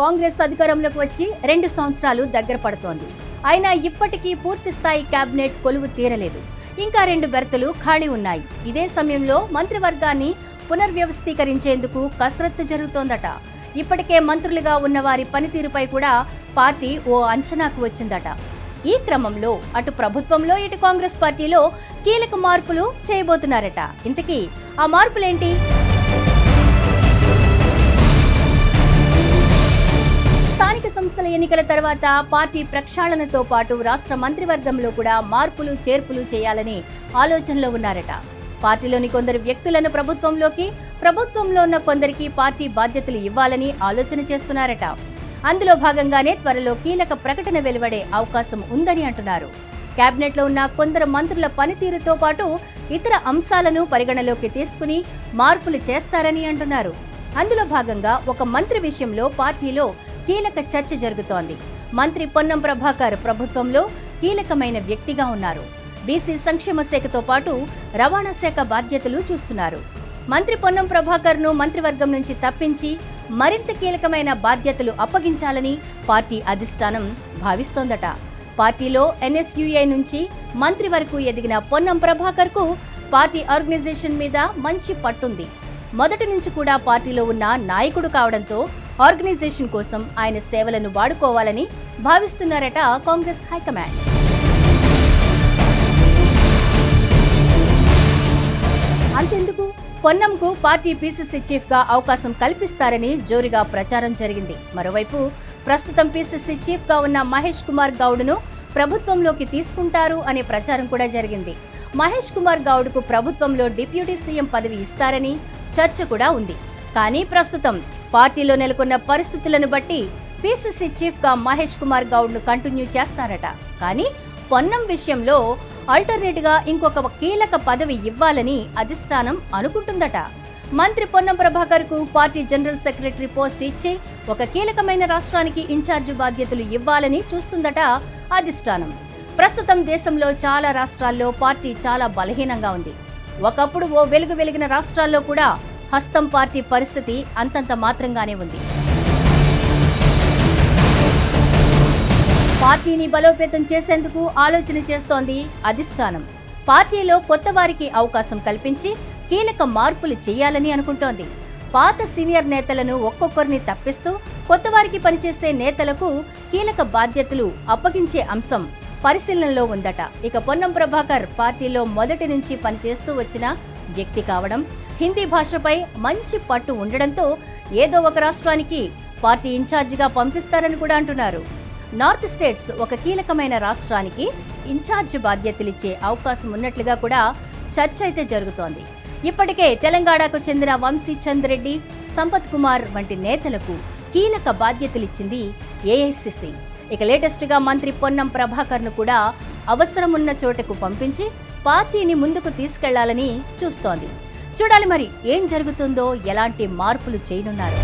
కాంగ్రెస్ అధికారంలోకి వచ్చి రెండు సంవత్సరాలు దగ్గర పడుతోంది. అయినా ఇప్పటికీ పూర్తి స్థాయి కేబినెట్ కొలువు తీరలేదు. ఇంకా రెండు బెర్తలు ఖాళీ ఉన్నాయి. ఇదే సమయంలో మంత్రివర్గాన్ని పునర్వ్యవస్థీకరించేందుకు కసరత్తు జరుగుతోందట. ఇప్పటికే మంత్రులుగా ఉన్న వారి పనితీరుపై కూడా పార్టీ ఓ అంచనాకు వచ్చిందట. ఈ క్రమంలో అటు ప్రభుత్వంలో ఇటు కాంగ్రెస్ పార్టీలో కీలక మార్పులు చేయబోతున్నారట. ఇంతకీ ఆ మార్పులేంటి? స్థానిక సంస్థల ఎన్నికల తర్వాత పార్టీ ప్రక్షాళనతో పాటు రాష్ట్ర మంత్రివర్గంలో కూడా మార్పులు చేర్పులు చేయాలని ఆలోచనలో ఉన్నారట. పార్టీలోని కొందరు వ్యక్తులను ప్రభుత్వంలోకి ప్రభుత్వంలో ఉన్న కొందరికి పార్టీ బాధ్యతలు ఇవ్వాలని ఆలోచన చేస్తున్నారట. అందులో భాగంగానే త్వరలో కీలక ప్రకటన వెలువడే అవకాశం ఉందని అంటున్నారు. కేబినెట్లో ఉన్న కొందరు మంత్రుల పనితీరుతో పాటు ఇతర అంశాలను పరిగణలోకి తీసుకుని మార్పులు చేస్తారని అంటున్నారు. అందులో భాగంగా ఒక మంత్రి విషయంలో పార్టీలో కీలక చర్చ జరుగుతోంది. మంత్రి పొన్నం ప్రభాకర్ ప్రభుత్వంలో కీలకమైన వ్యక్తిగా ఉన్నారు. బీసీ సంక్షేమ శాఖతో పాటు రవాణా శాఖ బాధ్యతలు చూస్తున్నారు. మంత్రి పొన్నం ప్రభాకర్ను మంత్రివర్గం నుంచి తప్పించి మరింత కీలకమైన బాధ్యతలు అప్పగించాలని పార్టీ అధిష్టానం భావిస్తోందట. పార్టీలో ఎన్ఎస్యుఐ నుంచి మంత్రి వరకు ఎదిగిన పొన్నం ప్రభాకర్కు పార్టీ ఆర్గనైజేషన్ మీద మంచి పట్టుంది. మొదటి నుంచి కూడా పార్టీలో ఉన్న నాయకుడు కావడంతో ఆర్గనైజేషన్ కోసం ఆయన సేవలను వాడుకోవాలని భావిస్తున్నారట కాంగ్రెస్ హైకమాండ్. అంతెందుకు? పొన్నంకు పార్టీ పీసీసీ చీఫ్గా అవకాశం కల్పిస్తారని జోరుగా ప్రచారం జరిగింది. మరోవైపు ప్రస్తుతం పీసీసీ చీఫ్గా ఉన్న మహేష్ కుమార్ గౌడ్ను ప్రభుత్వంలోకి తీసుకుంటారు అనే ప్రచారం కూడా జరిగింది. మహేష్ కుమార్ గౌడ్కు ప్రభుత్వంలో డిప్యూటీ సీఎం పదవి ఇస్తారని చర్చ కూడా ఉంది. కానీ ప్రస్తుతం పార్టీలో నెలకొన్న పరిస్థితులను బట్టి పీసీసీ చీఫ్గా మహేష్ కుమార్ గౌడ్ను కంటిన్యూ చేస్తారట. కానీ పొన్నం విషయంలో ఆల్టర్నేట్గా ఇంకొక కీలక పదవి ఇవ్వాలని అధిష్టానం అనుకుంటుందట. మంత్రి పొన్నం ప్రభాకర్కు పార్టీ జనరల్ సెక్రటరీ పోస్ట్ ఇచ్చి ఒక కీలకమైన రాష్ట్రానికి ఇన్ఛార్జి బాధ్యతలు ఇవ్వాలని చూస్తుందట అధిష్టానం. ప్రస్తుతం దేశంలో చాలా రాష్ట్రాల్లో పార్టీ చాలా బలహీనంగా ఉంది. ఒకప్పుడు ఓ వెలుగు వెలిగిన రాష్ట్రాల్లో కూడా హస్తం పార్టీ పరిస్థితి అంతంత మాత్రంగానే ఉంది. పార్టీని బలోపేతం చేసేందుకు ఆలోచన చేస్తోంది అధిష్టానం. పార్టీలో కొత్త వారికి అవకాశం కల్పించి కీలక మార్పులు చేయాలని అనుకుంటోంది. పాత సీనియర్ నేతలను ఒక్కొక్కరిని తప్పిస్తూ కొత్త వారికి పనిచేసే నేతలకు కీలక బాధ్యతలు అప్పగించే అంశం పరిశీలనలో ఉందట. ఇక పొన్నం ప్రభాకర్ పార్టీలో మొదటి నుంచి పనిచేస్తూ వచ్చిన వ్యక్తి కావడం హిందీ భాషపై మంచి పట్టు ఉండడంతో ఏదో ఒక రాష్ట్రానికి పార్టీ ఇన్ఛార్జిగా పంపిస్తారని కూడా అంటున్నారు. నార్త్ స్టేట్స్ ఒక కీలకమైన రాష్ట్రానికి ఇన్ఛార్జ్ బాధ్యతలిచ్చే అవకాశం ఉన్నట్లుగా కూడా చర్చ అయితే జరుగుతోంది. ఇప్పటికే తెలంగాణకు చెందిన వంశీ చంద్ రెడ్డి సంపత్ కుమార్ వంటి నేతలకు కీలక బాధ్యతలిచ్చింది ఏఐసిసి. ఇక లేటెస్ట్గా మంత్రి పొన్నం ప్రభాకర్ను కూడా అవసరమున్న చోటకు పంపించి పార్టీని ముందుకు తీసుకెళ్ళాలని చూస్తోంది. చూడాలి మరి ఏం జరుగుతుందో ఎలాంటి మార్పులు చేయనున్నారు.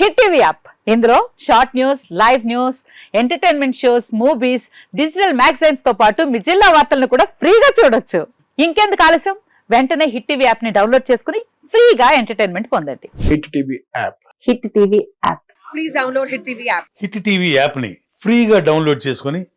Hit TV app. ఇందులో short news live news entertainment shows movies digital మ్యాగజైన్స్తో పాటు మీ జిల్లా వార్తలను కూడా ఫ్రీగా చూడొచ్చు. ఇంకెందుకు ఆలస్యం? వెంటనే హిట్ టీవీ యాప్ని డౌన్లోడ్ చేసుకుని ఫ్రీగా ఎంటర్టైన్మెంట్ పొందండి. Hit TV app. Hit TV app. Please download Hit TV app. Hit TV యాప్ని ఫ్రీగా డౌన్లోడ్ చేసుకొని